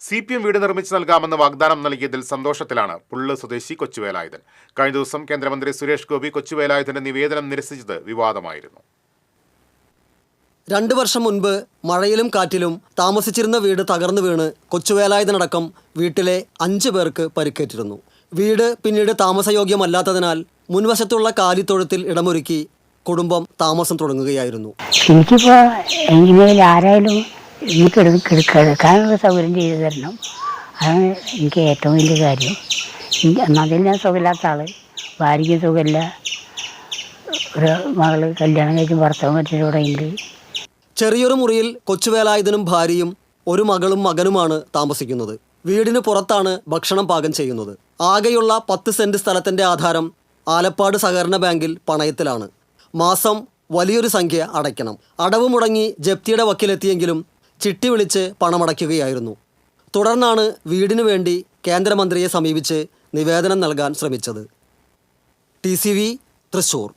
C P M വീട് നിർമ്മിച്ചു നൽകാമെന്ന് വാഗ്ദാനം നൽകിയതിൽ സന്തോഷത്തിലാണ് പുള്ള് സ്വദേശി കൊച്ചുവേലായുധൻ. കഴിഞ്ഞ ദിവസം കേന്ദ്രമന്ത്രി സുരേഷ് ഗോപി കൊച്ചുവേലായുധന്റെ നിവേദനം നിരസിച്ചത് വിവാദമായിരുന്നു. രണ്ടു വർഷം മുൻപ് മഴയിലും കാറ്റിലും താമസിച്ചിരുന്ന വീട് തകർന്നു വീണ് കൊച്ചുവേലായുധനടക്കം വീട്ടിലെ അഞ്ചു പേർക്ക് പരിക്കേറ്റിരുന്നു. വീട് പിന്നീട് താമസയോഗ്യമല്ലാത്തതിനാൽ മുൻവശത്തുള്ള കാലിത്തൊഴുത്തിൽ ഇടമൊരുക്കി കുടുംബം താമസം തുടങ്ങുകയായിരുന്നു. എനിക്കിപ്പോൾ എങ്ങനെയാലും ആരായാലും എനിക്ക് കിടക്കാനുള്ള സൗകര്യം ചെയ്തു തരണം. അതാണ് എനിക്ക് ഏറ്റവും വലിയ കാര്യം. എനിക്ക് ഞാൻ സുഖമില്ലാത്ത ആൾ ഭാര്യയ്ക്ക് സുഖമില്ല. ഒരു മകൾ കല്യാണം കഴിച്ച് ഭർത്താവ് മറ്റൊരുടെയുണ്ട് ചെറിയൊരു മുറിയിൽ കൊച്ചുവേലായുധനും ഭാര്യയും ഒരു മകളും മകനുമാണ് താമസിക്കുന്നത്. വീടിന് പുറത്താണ് ഭക്ഷണം പാകം ചെയ്യുന്നത്. ആകെയുള്ള പത്ത് സെന്റ് സ്ഥലത്തിന്റെ ആധാരം ആലപ്പാട് സഹകരണ ബാങ്കിൽ പണയത്തിലാണ്. മാസം വലിയൊരു സംഖ്യ അടയ്ക്കണം. അടവ് മുടങ്ങി ജപ്തിയുടെ വക്കിലെത്തിയെങ്കിലും ചിട്ടി വിളിച്ച് പണമടയ്ക്കുകയായിരുന്നു. തുടർന്നാണ് വീടിനു വേണ്ടി കേന്ദ്രമന്ത്രിയെ സമീപിച്ച് നിവേദനം നൽകാൻ ശ്രമിച്ചത്. ടി തൃശൂർ.